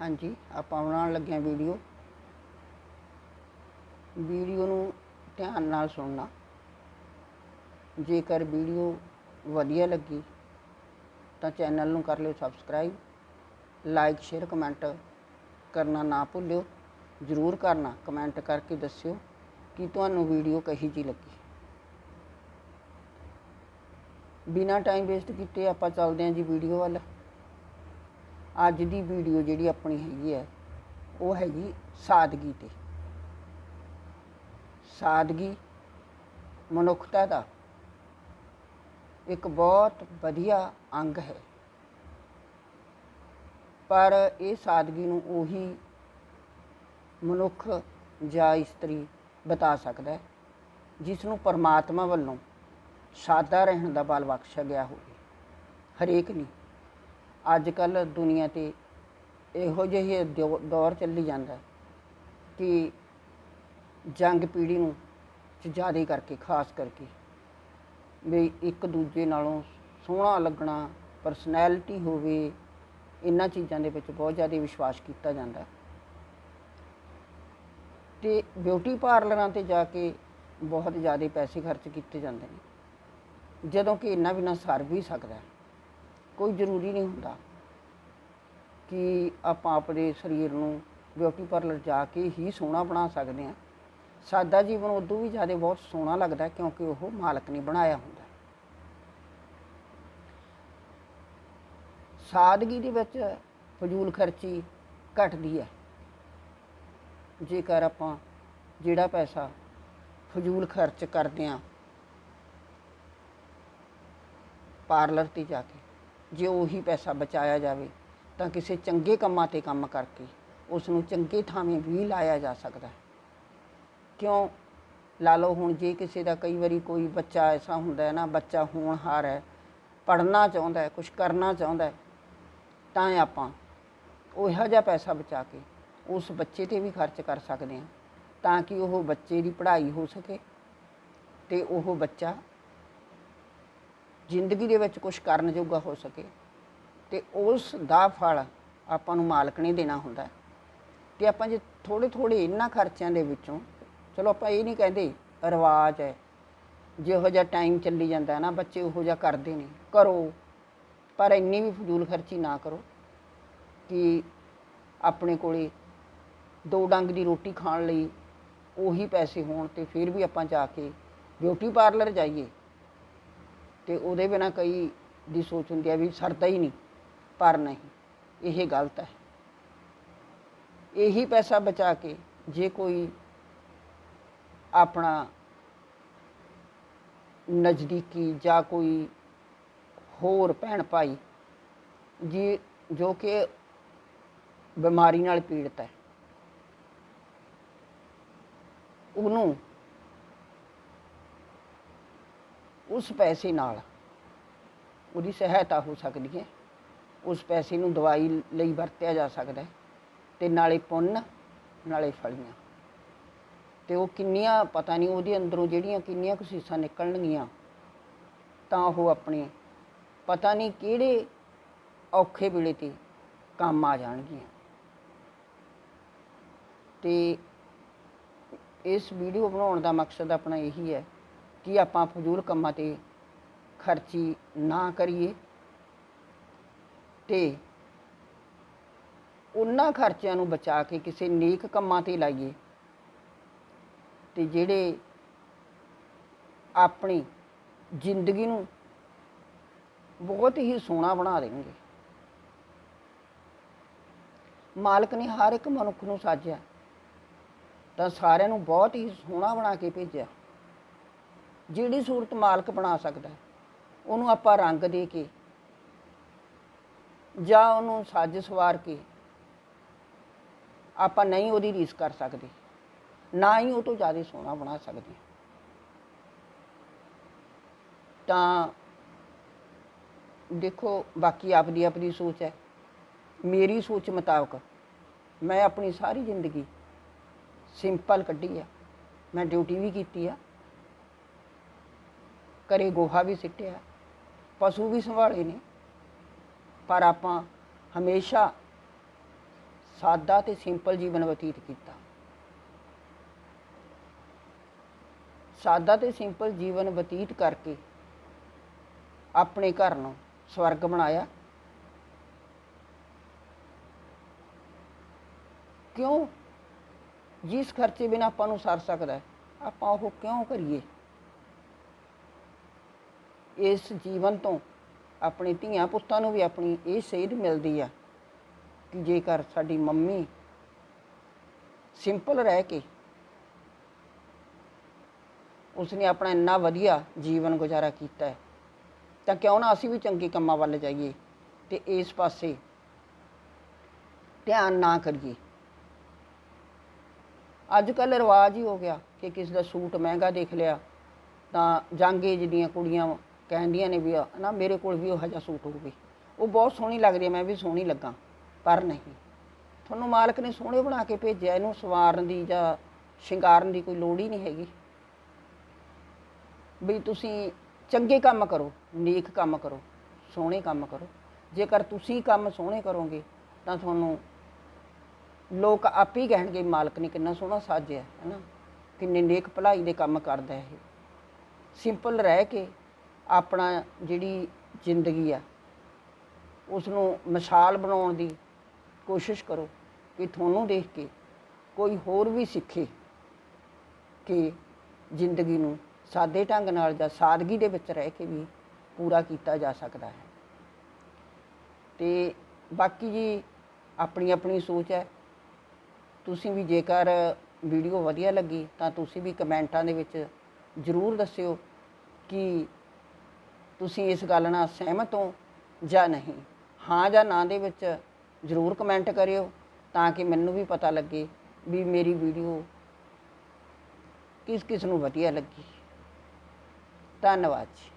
ਹਾਂਜੀ, ਆਪਾਂ ਬਣਾਉਣ ਲੱਗੇ ਹਾਂ ਵੀਡੀਓ। ਵੀਡੀਓ ਨੂੰ ਧਿਆਨ ਨਾਲ ਸੁਣਨਾ। ਜੇਕਰ ਵੀਡੀਓ ਵਧੀਆ ਲੱਗੀ, ਤਾਂ ਚੈਨਲ ਨੂੰ ਕਰ ਲਿਓ ਸਬਸਕ੍ਰਾਈਬ। ਲਾਈਕ, ਸ਼ੇਅਰ, ਕਮੈਂਟ ਕਰਨਾ ਨਾ ਭੁੱਲਿਓ। ਜ਼ਰੂਰ ਕਰਨਾ, ਕਮੈਂਟ ਕਰਕੇ ਦੱਸਿਓ ਕਿ ਤੁਹਾਨੂੰ ਵੀਡੀਓ ਕਹੀ ਜੀ ਲੱਗੀ। ਬਿਨਾ ਟਾਈਮ ਵੇਸਟ ਕੀਤੇ ਆਪਾਂ ਚੱਲਦੇ ਹਾਂ ਜੀ ਵੀਡੀਓ ਵੱਲ। ਅੱਜ ਦੀ ਵੀਡੀਓ ਜਿਹੜੀ ਆਪਣੀ ਹੈਗੀ ਹੈ, ਉਹ ਹੈਗੀ ਸਾਦਗੀ ਤੇ। ਸਾਦਗੀ ਮਨੁੱਖਤਾ ਦਾ ਇੱਕ ਬਹੁਤ ਵਧੀਆ ਅੰਗ ਹੈ। ਪਰ ਇਹ ਸਾਦਗੀ ਨੂੰ ਉਹੀ ਮਨੁੱਖ ਜਾਂ ਇਸਤਰੀ ਬਤਾ ਸਕਦਾ ਹੈ, ਜਿਸ ਨੂੰ ਪਰਮਾਤਮਾ ਵੱਲੋਂ ਸਾਦਾ ਰਹਿਣ ਦਾ ਬਲ ਬਖਸ਼ਿਆ ਗਿਆ ਹੋਵੇ। ਹਰੇਕ ਨਹੀਂ ਅੱਜ ਕੱਲ ਦੁਨੀਆ ਤੇ ਇਹੋ ਜਿਹੇ ਦਿਓ- ਦੌਰ ਚੱਲੀ ਜਾਂਦਾ ਹੈ ਕਿ ਜੰਗ ਪੀੜ੍ਹੀ ਨੂੰ ਚ ਜ਼ਿਆਦਾ ਕਰਕੇ, ਖਾਸ ਕਰਕੇ ਵੀ ਇੱਕ ਦੂਜੇ ਨਾਲੋਂ ਸੋਹਣਾ ਲੱਗਣਾ ਪਰਸਨੈਲਿਟੀ ਹੋਵੇ, ਇਹਨਾਂ ਚੀਜ਼ਾਂ ਦੇ ਵਿੱਚ ਬਹੁਤ ਜ਼ਿਆਦਾ ਵਿਸ਼ਵਾਸ ਕੀਤਾ ਜਾਂਦਾ ਹੈ ਤੇ ਬਿਊਟੀ ਪਾਰਲਰਾਂ ਤੇ ਜਾ ਕੇ ਬਹੁਤ ਜ਼ਿਆਦਾ ਪੈਸੇ ਖਰਚ ਕੀਤੇ ਜਾਂਦੇ ਨੇ, ਜਦੋਂ ਕਿ ਇੰਨਾ ਬਿਨਾਂ ਸਰ ਵੀ ਸਕਦਾ ਹੈ। ਕੋਈ ਜ਼ਰੂਰੀ ਨਹੀਂ ਹੁੰਦਾ ਕਿ ਆਪਾਂ ਆਪਣੇ ਸਰੀਰ ਨੂੰ ਬਿਊਟੀ ਪਾਰਲਰ ਜਾ ਕੇ ਹੀ ਸੋਹਣਾ ਬਣਾ ਸਕਦੇ ਹਾਂ। ਸਾਦਾ ਜੀਵਨ ਉਦੋਂ ਵੀ ਜ਼ਿਆਦਾ ਬਹੁਤ ਸੋਹਣਾ ਲੱਗਦਾ ਕਿਉਂਕਿ ਉਹ ਮਾਲਕ ਨੇ ਬਣਾਇਆ ਹੁੰਦਾ ਸਾਦਗੀ ਦੇ ਵਿੱਚ ਫਜ਼ੂਲ ਖਰਚੀ ਘਟਦੀ ਹੈ। ਜੇਕਰ ਆਪਾਂ ਜਿਹੜਾ ਪੈਸਾ ਫਜ਼ੂਲ ਖਰਚ ਕਰਦੇ ਹਾਂ ਪਾਰਲਰ ਤੇ ਜਾ ਕੇ ਜੇ ਉਹੀ ਪੈਸਾ ਬਚਾਇਆ ਜਾਵੇ, ਤਾਂ ਕਿਸੇ ਚੰਗੇ ਕੰਮਾਂ ਤੇ ਕੰਮ ਕਰਕੇ ਉਸ ਨੂੰ ਚੰਗੇ ਥਾਵੇਂ ਵੀ ਲਾਇਆ ਜਾ ਸਕਦਾ। ਹੈ ਕਿਉਂ? ਲਾ ਲਓ ਹੁਣ ਜੇ ਕਿਸੇ ਦਾ ਕਈ ਵਾਰੀ ਕੋਈ ਬੱਚਾ ਐਸਾ ਹੁੰਦਾ ਹੈ ਨਾ, ਬੱਚਾ ਹੋਣਹਾਰ ਹੈ, ਪੜ੍ਹਨਾ ਚਾਹੁੰਦਾ ਹੈ ਕੁਝ ਕਰਨਾ ਚਾਹੁੰਦਾ ਹੈ, ਤਾਂ ਆਪਾਂ ਉਹ ਇਹੋ ਜਿਹਾ ਪੈਸਾ ਬਚਾ ਕੇ ਉਸ ਬੱਚੇ ਤੇ ਵੀ ਖਰਚ ਕਰ ਸਕਦੇ ਹਾਂ, ਤਾਂ ਕਿ ਉਹ ਬੱਚੇ ਦੀ ਪੜ੍ਹਾਈ ਹੋ ਸਕੇ ਤੇ ਉਹ ਬੱਚਾ ਜ਼ਿੰਦਗੀ ਦੇ ਵਿੱਚ ਕੁਝ ਕਰਨ ਜੋਗਾ ਹੋ ਸਕੇ। ਤੇ ਉਸ ਦਾ ਫਲ ਆਪਾਂ ਨੂੰ ਮਾਲਕ ਨੇ ਦੇਣਾ ਹੁੰਦਾ ਹੈ। ਆਪਾਂ ਜੇ ਥੋੜੇ ਥੋੜੇ ਇਹਨਾਂ ਖਰਚਿਆਂ ਦੇ ਵਿੱਚੋਂ, ਚਲੋ ਆਪਾਂ ਇਹ ਨਹੀਂ ਕਹਿੰਦੇ ਰਿਵਾਜ ਹੈ, ਜਿਹੋ ਜਿਹਾ ਟਾਈਮ ਚੱਲੀ ਜਾਂਦਾ ਹੈ ਨਾ, ਬੱਚੇ ਉਹੋ ਜਿਹਾ ਕਰਦੇ ਨੇ, ਕਰੋ। ਪਰ ਇੰਨੀ ਵੀ ਫਜ਼ੂਲ ਖਰਚੀ ਨਾ ਕਰੋ ਕਿ ਆਪਣੇ ਕੋਲੇ ਦੋ ਡੰਗ ਦੀ ਰੋਟੀ ਖਾਣ ਲਈ ਉਹੀ ਪੈਸੇ ਹੋਣ ਤੇ ਫਿਰ ਵੀ ਆਪਾਂ ਜਾ ਕੇ ਬਿਊਟੀ ਪਾਰਲਰ ਜਾਈਏ। ਤੇ ਉਹਦੇ ਬਿਨਾ ਕਈ ਦੀ ਸੋਚ ਹੁੰਦੀ ਹੈ ਵੀ ਸਰਦਾ ਹੀ ਨਹੀਂ, ਪਰ ਨਹੀਂ, ਇਹ ਗਲਤ ਹੈ। ਇਹੀ ਪੈਸਾ ਬਚਾ ਕੇ ਜੇ ਕੋਈ ਆਪਣਾ ਨਜ਼ਦੀਕੀ ਜਾਂ ਕੋਈ ਹੋਰ ਭੈਣ ਭਾਈ ਜੀ, ਜੋ ਕਿ ਬਿਮਾਰੀ ਨਾਲ ਪੀੜਤ ਹੈ, ਉਹਨੂੰ ਉਸ ਪੈਸੇ ਨਾਲ ਉਹਦੀ ਸਹਾਇਤਾ ਹੋ ਸਕਦੀ ਹੈ। ਉਸ ਪੈਸੇ ਨੂੰ ਦਵਾਈ ਲਈ ਵਰਤਿਆ ਜਾ ਸਕਦਾ ਹੈ ਤੇ ਨਾਲੇ ਪੁੰਨ, ਨਾਲੇ ਫਲੀਆਂ। ਤੇ ਉਹ ਕਿੰਨੀਆਂ, ਪਤਾ ਨਹੀਂ ਉਹਦੇ ਅੰਦਰੋਂ ਜਿਹੜੀਆਂ ਕਿੰਨੀਆਂ ਕੁ ਸੀਸਾਂ ਨਿਕਲਣਗੀਆਂ, ਤਾਂ ਉਹ ਆਪਣੇ ਪਤਾ ਨਹੀਂ ਕਿਹੜੇ ਔਖੇ ਵੇਲੇ ਤੇ ਕੰਮ ਆ ਜਾਣਗੀਆਂ। ਤੇ ਇਸ ਵੀਡੀਓ ਬਣਾਉਣ ਦਾ ਮਕਸਦ ਆਪਣਾ ਇਹੀ ਹੈ ਕਿ ਆਪਾਂ ਫਜ਼ੂਲ ਕੰਮਾਂ ਤੇ ਖਰਚੀ ਨਾ ਕਰੀਏ? ਤੇ ਉਹਨਾਂ ਖਰਚਿਆਂ ਨੂੰ ਬਚਾ ਕੇ ਕਿਸੇ ਨੇਕ ਕੰਮਾਂ ਤੇ ਲਾਈਏ। ਤੇ ਜਿਹੜੇ ਆਪਣੀ ਜ਼ਿੰਦਗੀ ਨੂੰ ਬਹੁਤ ਹੀ ਸੋਹਣਾ ਬਣਾ ਦੇਣਗੇ। ਮਾਲਕ ਨੇ ਹਰ ਇੱਕ ਮਨੁੱਖ ਨੂੰ ਸਾਜਿਆ, ਤਾਂ ਸਾਰਿਆਂ ਨੂੰ ਬਹੁਤ ਹੀ ਸੋਹਣਾ ਬਣਾ ਕੇ ਭੇਜਿਆ। ਜਿਹੜੀ ਸੂਰਤ ਮਾਲਕ ਬਣਾ ਸਕਦਾ ਉਹਨੂੰ ਆਪਾਂ ਰੰਗ ਦੇ ਕੇ ਜਾਂ ਉਹਨੂੰ ਸੱਜ ਸਵਾਰ ਕੇ ਆਪਾਂ ਨਹੀਂ ਉਹਦੀ ਰੀਸ ਕਰ ਸਕਦੇ, ਨਾ ਹੀ ਉਹ ਤੋਂ ਜ਼ਿਆਦਾ ਸੋਹਣਾ ਬਣਾ ਸਕਦੇ। ਤਾਂ ਦੇਖੋ, ਬਾਕੀ ਆਪਦੀ ਆਪਦੀ ਸੋਚ ਹੈ। ਮੇਰੀ ਸੋਚ ਮੁਤਾਬਕ ਮੈਂ ਆਪਣੀ ਸਾਰੀ ਜ਼ਿੰਦਗੀ ਸਿੰਪਲ ਕੱਢੀ ਆ, ਮੈਂ ਡਿਊਟੀ ਵੀ ਕੀਤੀ ਆ ਘਰੇ ਗੋਹਾ ਵੀ ਸਿੱਟਿਆ, ਪਸ਼ੂ ਵੀ ਸੰਭਾਲੇ ਨੇ। ਪਰ ਆਪਾਂ ਹਮੇਸ਼ਾ ਸਾਦਾ ਤੇ ਸਿੰਪਲ ਜੀਵਨ ਬਤੀਤ ਕੀਤਾ। ਸਾਦਾ ਤੇ ਸਿੰਪਲ ਜੀਵਨ ਬਤੀਤ ਕਰਕੇ ਆਪਣੇ ਘਰ ਨੂੰ ਸਵਰਗ ਬਣਾਇਆ। ਕਿਉਂ? ਜਿਸ ਖਰਚੇ ਬਿਨਾਂ ਆਪਾਂ ਨੂੰ ਸਰ ਸਕਦਾ ਆਪਾਂ ਉਹ ਕਿਉਂ ਕਰੀਏ? ਇਸ ਜੀਵਨ ਤੋਂ ਆਪਣੇ ਧੀਆਂ ਪੁੱਤਾਂ ਨੂੰ ਵੀ ਆਪਣੀ ਇਹ ਸੇਧ ਮਿਲਦੀ ਆ ਕਿ ਜੇਕਰ ਸਾਡੀ ਮੰਮੀ ਸਿੰਪਲ ਰਹਿ ਕੇ ਉਸਨੇ ਆਪਣਾ ਇੰਨਾ ਵਧੀਆ ਜੀਵਨ ਗੁਜ਼ਾਰਾ ਕੀਤਾ ਹੈ, ਤਾਂ ਕਿਉਂ ਨਾ ਅਸੀਂ ਵੀ ਚੰਗੇ ਕੰਮਾਂ ਵੱਲ ਜਾਈਏ ਤੇ ਇਸ ਪਾਸੇ ਧਿਆਨ ਨਾ ਕਰੀਏ। ਅੱਜ ਕੱਲ ਰਿਵਾਜ ਹੀ ਹੋ ਗਿਆ ਕਿ ਕਿਸ ਦਾ ਸੂਟ ਮਹਿੰਗਾ ਦੇਖ ਲਿਆ ਤਾਂ ਜੰਗ ਏਜ ਦੀਆਂ ਕੁੜੀਆਂ ਕਹਿੰਦੀਆਂ ਨੇ ਵੀ ਆ, ਨਾ ਮੇਰੇ ਕੋਲ ਵੀ ਉਹ ਜਿਹਾ ਸੂਟ ਹੋਵੇ ਉਹ ਬਹੁਤ ਸੋਹਣੀ ਲੱਗਦੀ ਹੈ ਮੈਂ ਵੀ ਸੋਹਣੀ ਲੱਗਾ ਪਰ ਨਹੀਂ। ਤੁਹਾਨੂੰ ਮਾਲਕ ਨੇ ਸੋਹਣੇ ਬਣਾ ਕੇ ਭੇਜਿਆ ਇਹਨੂੰ ਸਵਾਰਨ ਦੀ ਜਾਂ ਸ਼ਿੰਗਾਰਨ ਦੀ ਕੋਈ ਲੋੜ ਹੀ ਨਹੀਂ ਹੈਗੀ। ਵੀ ਤੁਸੀਂ ਚੰਗੇ ਕੰਮ ਕਰੋ ਨੇਕ ਕੰਮ ਕਰੋ ਸੋਹਣੇ ਕੰਮ ਕਰੋ। ਜੇਕਰ ਤੁਸੀਂ ਕੰਮ ਸੋਹਣੇ ਕਰੋਗੇ ਤਾਂ ਤੁਹਾਨੂੰ ਲੋਕ ਆਪੇ ਹੀ ਕਹਿਣਗੇ ਮਾਲਕ ਨੇ ਕਿੰਨਾ ਸੋਹਣਾ ਸਾਜਿਆ ਹੈ ਨਾ ਕਿੰਨੇ ਨੇਕ ਭਲਾਈ ਦੇ ਕੰਮ ਕਰਦਾ ਇਹ। ਸਿੰਪਲ ਰਹਿ ਕੇ ਆਪਣਾ ਜਿਹੜੀ ਜ਼ਿੰਦਗੀ ਆ ਉਸ ਨੂੰ ਮਿਸਾਲ ਬਣਾਉਣ ਦੀ ਕੋਸ਼ਿਸ਼ ਕਰੋ ਕਿ ਤੁਹਾਨੂੰ ਦੇਖ ਕੇ ਕੋਈ ਹੋਰ ਵੀ ਸਿੱਖੇ ਕਿ ਜ਼ਿੰਦਗੀ ਨੂੰ ਸਾਦੇ ਢੰਗ ਨਾਲ ਜਾਂ ਸਾਦਗੀ ਦੇ ਵਿੱਚ ਰਹਿ ਕੇ ਵੀ ਪੂਰਾ ਕੀਤਾ ਜਾ ਸਕਦਾ ਹੈ। ਤੇ ਬਾਕੀ ਜੀ ਆਪਣੀ ਆਪਣੀ ਸੋਚ ਹੈ। ਤੁਸੀਂ ਵੀ ਜੇਕਰ ਵੀਡੀਓ ਵਧੀਆ ਲੱਗੀ ਤਾਂ ਤੁਸੀਂ ਵੀ ਕਮੈਂਟਾਂ ਦੇ ਵਿੱਚ ਜ਼ਰੂਰ ਦੱਸਿਓ ਕਿ ਤੁਸੀਂ ਇਸ ਗੱਲ ਨਾਲ ਸਹਿਮਤ ਹੋ ਜਾਂ ਨਹੀਂ? ਹਾਂ ਜਾਂ ਨਾ ਦੇ ਵਿੱਚ ਜ਼ਰੂਰ ਕਮੈਂਟ ਕਰਿਓ ਤਾਂ ਕਿ ਮੈਨੂੰ ਵੀ ਪਤਾ ਲੱਗੇ ਵੀ ਮੇਰੀ ਵੀਡੀਓ ਕਿਸ ਕਿਸ ਨੂੰ ਵਧੀਆ ਲੱਗੀ। ਧੰਨਵਾਦ ਜੀ।